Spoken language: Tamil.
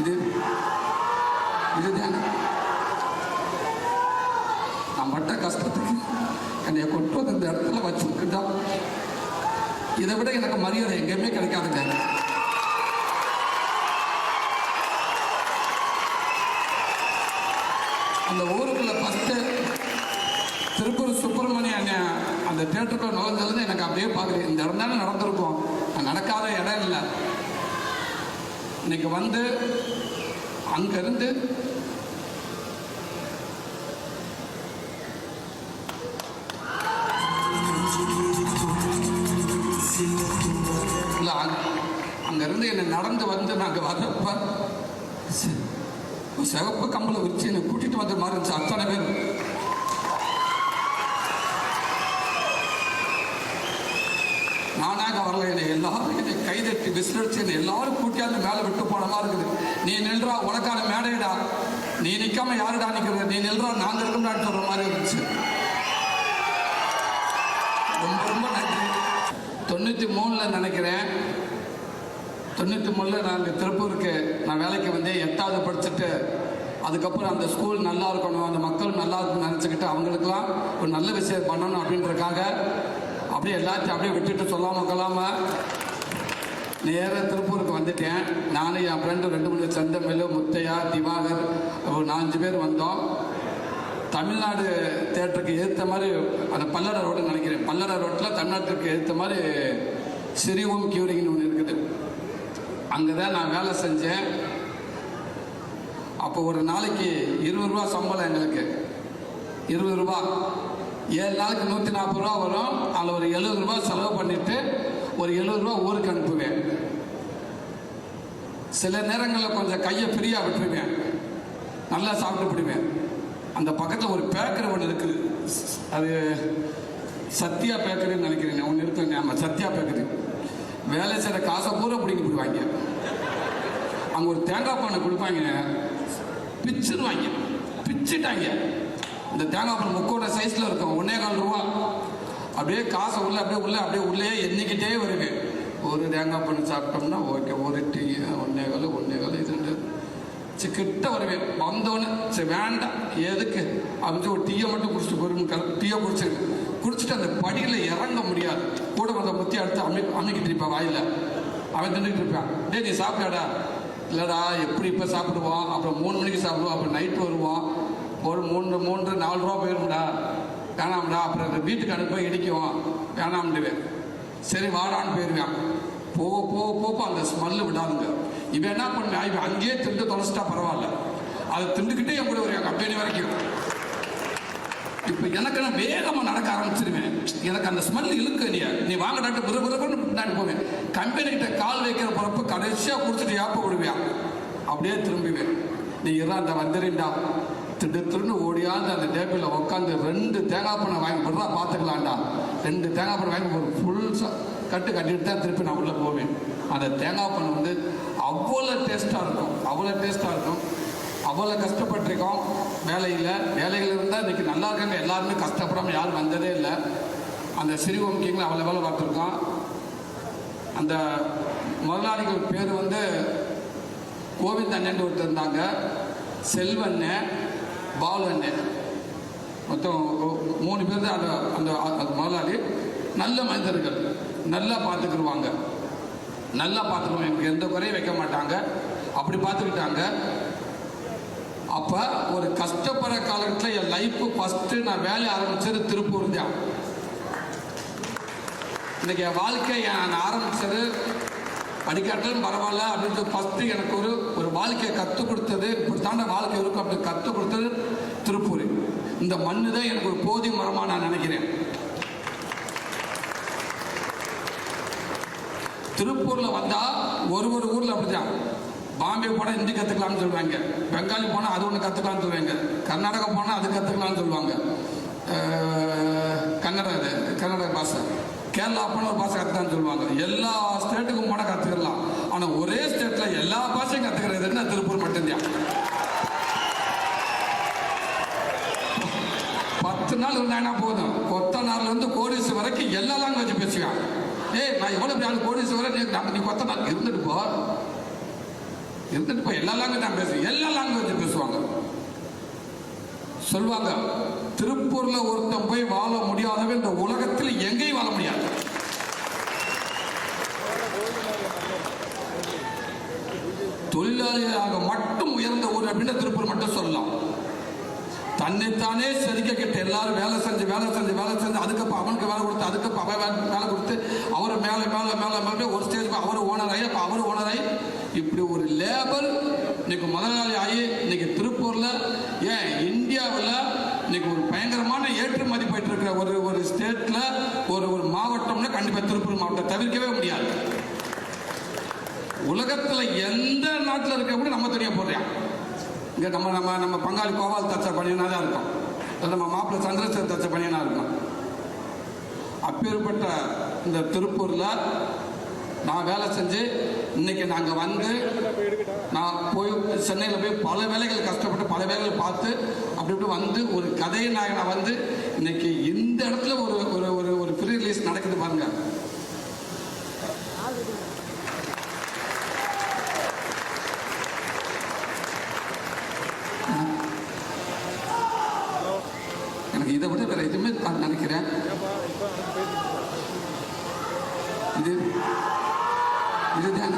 இது இதுதானே நான் பட்ட கஷ்டத்துக்கு என்னை கொண்டு வந்து இந்த இடத்துல வச்சுக்கிட்டா இதை விட எனக்கு மரியாதை எங்கேயுமே கிடைக்காதுங்க. அந்த ஊருக்குள்ள ஃபஸ்ட்டு திருப்பூர் சுப்பிரமணிய அந்த தேட்டருக்குள்ள நுழைஞ்சதுன்னு எனக்கு அப்படியே பார்க்குறேன். இந்த இடம் தானே நடந்திருக்கும். நடக்காத இடம் இல்லை. இன்னைக்கு வந்து அங்கிருந்து இல்லை அங்கேருந்து என்னை நடந்து வந்து நாங்கள் வரப்ப சிவப்பு கம்பளை வச்சு என்னை கூட்டிகிட்டு வந்த மாதிரி இருந்துச்சு அத்தனை பேர் நானாக வரல என்னை எல்லாரும் என்னை கைதட்டி விசிலடிச்சு என்னை எல்லாரும் கூட்டியாந்து மேலே விட்டு போன இருக்குது. நீ நில்றா உனக்கான மேடைடா. நீ நிற்காம யாருடா நிற்கிறது நீ நில்றா நாங்கள் இருக்கோம்டான்னு சொல்கிற மாதிரி இருந்துச்சு. ரொம்ப ரொம்ப நன்றி. தொண்ணூற்றி மூணில் நினைக்கிறேன். தொண்ணூற்றி மூணில் நான் திருப்பூருக்கு நான் வேலைக்கு வந்தேன் எட்டாவது படிச்சுட்டு அதுக்கப்புறம் அந்த ஸ்கூல் நல்லா இருக்கணும் அந்த மக்கள் நல்லா இருக்கணும்னு நினச்சிக்கிட்டு அவங்களுக்கெல்லாம் ஒரு நல்ல விஷயம் பண்ணணும் அப்படின்றதுக்காக அப்படியே எல்லாத்தையும் அப்படியே விட்டுட்டு சொல்லாமல் கொள்ளாமல் நேராக திருப்பூருக்கு வந்துட்டேன். நானும் என் ஃப்ரெண்டு ரெண்டு மூணு செந்தமிழ் முத்தையா திவாகர் ஒரு நாலஞ்சு பேர் வந்தோம். தமிழ்நாடு தேட்டருக்கு ஏற்ற மாதிரி அந்த பல்லட ரோடுன்னு நினைக்கிறேன். பல்லட ரோட்டில் தமிழ்நாட்டுக்கு ஏற்ற மாதிரி சிறிவும் கியூரிங்னு ஒன்று இருக்குது. அங்கே தான் நான் வேலை செஞ்சேன். அப்போ ஒரு நாளைக்கு இருபது ரூபா சம்பளம் எங்களுக்கு. இருபது ரூபா. ஏழு நாளைக்கு நூற்றி நாற்பது ரூபா வரும். அதில் ஒரு எழுபது ரூபா செலவு பண்ணிவிட்டு ஒரு எழுபது ரூபா ஊருக்கு அனுப்புவேன். சில நேரங்களில் கொஞ்சம் கையை ஃப்ரீயாக விட்டுருவேன். நல்லா சாப்பிட்டு போடுவேன் அந்த பக்கத்தில் ஒரு பேக்கர் ஒன்று இருக்குது. அது சத்யா பேக்கரின்னு நினைக்கிறேன் ஒன்று இருக்குங்க ஆமாம் சத்யா பேக்கரி வேலை செய்கிற காசை பூரா பிடிங்கி போடுவாங்க அங்கே ஒரு தேங்காய் பானை கொடுப்பாங்க. பிச்சுருவாங்க பிச்சுட்டாங்க. இந்த தேங்காய் பானை முக்கோட சைஸில் இருக்கும். ஒன்னே கால் ரூபா. அப்படியே காசை உள்ளே அப்படியே உள்ளே அப்படியே உள்ளே எண்ணிக்கிட்டே ஒரு ஒரு தேங்காய் பண்ணி சாப்பிட்டோம்னா ஓகே ஒரு டீ ஒன்னே கால் ஒன்னே கால் இது ரெண்டு. சரி கிட்ட வருவேன் வந்தோடனே சரி வேண்டாம். எதுக்கு? அப்படின்னு ஒரு டீயை மட்டும் குடிச்சிட்டு போயிடும் டீயை குடிச்சிருக்கு குடிச்சிட்டு அந்த படியில் இறங்க முடியாது. கூட வந்த முத்தி அடுத்து அமை அமைக்கிட்டு இருப்பான் வாயில். அவன் தின்னுட்டு இருப்பான் டேய் நீ சாப்பிட்டாடா இல்லைடா எப்படி இப்போ சாப்பிடுவோம் அப்புறம் மூணு மணிக்கு சாப்பிடுவோம் அப்புறம் நைட்டு வருவோம் ஒரு மூன்று மூன்று நாலு ரூபா போயிரும்டா. வேணாம்டா. அப்புறம் அந்த வீட்டுக்கு அனுப்ப இடிக்கும் வேணாம்டுவேன். சரி வாடான்னு போயிருவேன். போக போக போக அந்த ஸ்மெல்லு விடாதுங்க. இவன் என்ன பண்ணுவேன் இவன் அங்கேயே திண்டு தொலைச்சிட்டா பரவாயில்ல. அதை திண்டுக்கிட்டே என் கூட வருவாங்க கம்பெனி வரைக்கும். இப்போ எனக்கு நான் வேகமாக நடக்க ஆரம்பிச்சிருவேன். எனக்கு அந்த ஸ்மெல் இழுக்க நீ நீ வாங்க டாக்டர் புற புறப்புன்னு பின்னாடி போவேன். கம்பெனிகிட்ட கால் வைக்கிற பிறப்பு கடைசியாக குடிச்சிட்டு ஏப்ப விடுவேன் அப்படியே திரும்புவேன். நீ இறா அந்த வந்துடுண்டா திடு திருன்னு ஓடியாந்து அந்த டேபிளில் உட்காந்து ரெண்டு தேங்காய் பண்ணை வாங்கி போடுறா பார்த்துக்கலாம்டா ரெண்டு தேங்காய் பண்ணை வாங்கி போடுற ஃபுல் கட்டு கட்டிட்டு தான் திருப்பி நான் உள்ளே போவேன். அந்த தேங்காய் பண்ணை வந்து அவ்வளோ டேஸ்ட்டாக இருக்கும். அவ்வளோ டேஸ்ட்டாக இருக்கும். அவ்வளோ கஷ்டப்பட்டிருக்கோம். வேலையில் வேலைகள் இருந்தால் இன்றைக்கி நல்லா இருக்காங்க. எல்லாருமே கஷ்டப்படாமல் யாரும் வந்ததே இல்லை. அந்த சிறுவம் கிங்கில் அவ்வளோ வேலை பார்த்துருக்கோம் அந்த முதலாளிகள் பேர் வந்து கோவிந்த் அண்ணன் ஒருத்தர் இருந்தாங்க. செல்வண்ணே பாலு அண்ணன் மொத்தம் மூணு பேர் தான் அந்த அந்த அந்த முதலாளி. நல்ல மனிதர்கள். நல்லா பார்த்துக்கிடுவாங்க நல்லா பார்த்துக்குவோம் எனக்கு எந்த குறையும் வைக்க மாட்டாங்க. அப்படி பார்த்துக்கிட்டாங்க. அப்போ ஒரு கஷ்டப்படுற காலகட்டத்தில் என் லைஃப்பு ஃபஸ்ட்டு நான் வேலையை ஆரம்பித்தது திருப்பூர் தான். இன்னைக்கு என் வாழ்க்கை நான் ஆரம்பித்தது படிக்காட்டாலும் பரவாயில்ல அப்படின்றது ஃபஸ்ட்டு எனக்கு ஒரு ஒரு வாழ்க்கையை கற்றுக் கொடுத்தது. இப்படி தாண்ட வாழ்க்கை இருக்கும் அப்படி கற்றுக் கொடுத்தது திருப்பூர். இந்த மண்ணு தான் எனக்கு ஒரு போதி மரமாக நான் நினைக்கிறேன். திருப்பூரில் வந்தால் ஒரு ஒரு ஊரில் அப்படிதான் பாம்பே போனால் ஹிந்தி கற்றுக்கலாம்னு சொல்லுவாங்க பெங்காலி போனால் அது ஒன்று கற்றுக்கலாம்னு சொல்லுவாங்க கர்நாடகா போனால் அது கற்றுக்கலாம்னு சொல்லுவாங்க. அஹ், கன்னட இது கன்னட பாஷை. கேரளா போனால் ஒரு பாஷை கற்றுக்கலாம்னு சொல்லுவாங்க. எல்லா ஸ்டேட்டுக்கும் போனால் கற்றுக்கலாம் ஆனால் ஒரே ஸ்டேட்டில் எல்லா பாஷையும் கற்றுக்கிறதுன்னா திருப்பூர் மட்டும்தான். பத்து நாள் இருந்தாங்கன்னா போதும்? கொத்தனார்ல இருந்து கோடிசு வரைக்கும் எல்லா லாங்குவேஜ் பேசுவாங்க ஏய் நான் எவ்வளோ நாலு கோடி வரை நம்ம நீ கொத்தனார் இருந்துட்டு போ. இருந்துட்டு போ. எல்லா லாங்குவேஜ் நான் பேசுவேன். எல்லா லாங்குவேஜ் பேசுவாங்க. சொல்லுவாங்க திருப்பூர்ல ஒருத்தன் போய் வாழ முடியாதவன் இந்த உலகத்தில் எங்கேயும் வாழ முடியாது. தொழிலாளியாக மட்டும் உயர்ந்த ஊர் அப்படின்னா தன்னைத்தானே செதுக்கிக்கிட்ட எல்லாரும் வேலை செஞ்சு வேலை செஞ்சு வேலை செஞ்சு அதுக்கப்புறம் அவனுக்கு வேலை கொடுத்து அதுக்கப்புறம் அவன் வேலை கொடுத்து அவர் மேலே மேலே மேலே மேலே ஒரு ஸ்டேஜ் அவர் ஓனர் ஆகி அப்போ அவர் ஓனர் ஆகி இப்படி ஒரு லேபர் இன்னைக்கு முதலாளி ஆகி இன்னைக்கு திருப்பூரில் ஏன் இந்தியாவில் இன்னைக்கு ஒரு பயங்கரமான ஏற்றுமதி போயிட்டு இருக்கிற ஒரு ஒரு ஸ்டேட்டில் ஒரு ஒரு மாவட்டம்னா கண்டிப்பாக திருப்பூர் மாவட்டம். தவிர்க்கவே முடியாது. உலகத்தில் எந்த நாட்டில் இருக்க கூட நம்ம தனியாக போடுறான். இங்கே நம்ம நம்ம நம்ம பங்காளி கோபால் தச்ச பணியனாக தான் இருக்கும். நம்ம மாப்பிள்ளை சந்திரசேகர் தச்ச பணியனாக இருக்கும். அப்பேற்பட்ட இந்த திருப்பூரில் நான் வேலை செஞ்சு இன்னைக்கு நாங்கள் வந்து நான் போய் சென்னையில் போய் பல வேலைகள் கஷ்டப்பட்டு பல வேலைகள் பார்த்து அப்படி இப்படி வந்து ஒரு கதையை நான் நான் வந்து இன்னைக்கு இந்த இடத்துல ஒரு ஒரு ஒரு ஒரு ஃப்ரீ ரிலீஸ் நடக்குது பாருங்கள் இதை விட வேற எதுவுமே நான் நினைக்கிறேன் இது இதுதான்